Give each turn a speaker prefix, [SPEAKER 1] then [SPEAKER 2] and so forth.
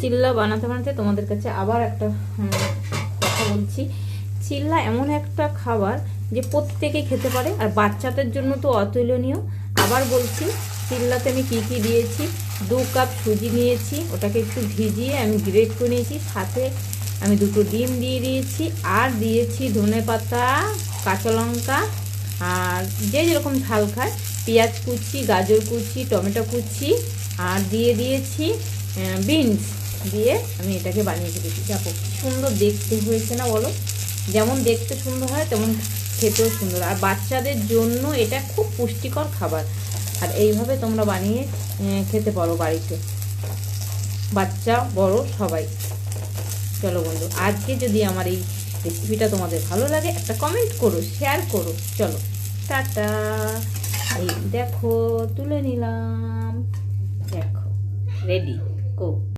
[SPEAKER 1] চিল্লা বানাতে বানাতে তোমাদের কাছে আবার একটা কথা বলছি। চিল্লা এমন একটা খাবার যে প্রত্যেকে খেতে পারে, আর বাচ্চাদের জন্য তো অতুলনীয়। আবার বলছি, চিল্লাতে আমি কী কী দিয়েছি? দু কাপ সুজি নিয়েছি, ওটাকে একটু ভিজিয়ে আমি গ্রেট করে নিয়েছি, সাথে আমি দুটো ডিম দিয়ে দিয়েছি, আর দিয়েছি ধনে পাতা, কাঁচা লঙ্কা, আর যে যেরকম ঝাল খায়, পেঁয়াজ কুচি, গাজর কুচি, টমেটো কুচি, আর দিয়ে দিয়েছি বিনস। দিয়ে আমি এটাকে বানিয়ে দিয়েছি দেখো সুন্দর দেখতে হয়েছে না বলো? যেমন দেখতে সুন্দর হয়, তেমন খেতেও সুন্দর। আর বাচ্চাদের জন্য এটা খুব পুষ্টিকর খাবার। আর এইভাবে তোমরা বানিয়ে খেতে পারো বাড়িতে। বাচ্চা, বড়, সবাই। চলো বন্ধু, আজকে যদি আমার এই রেসিপিটা তোমাদের ভালো লাগে, একটা কমেন্ট করো শেয়ার করো। চলো, টাটা। এই দেখো, তুলে নিলাম। দেখো রেডি গো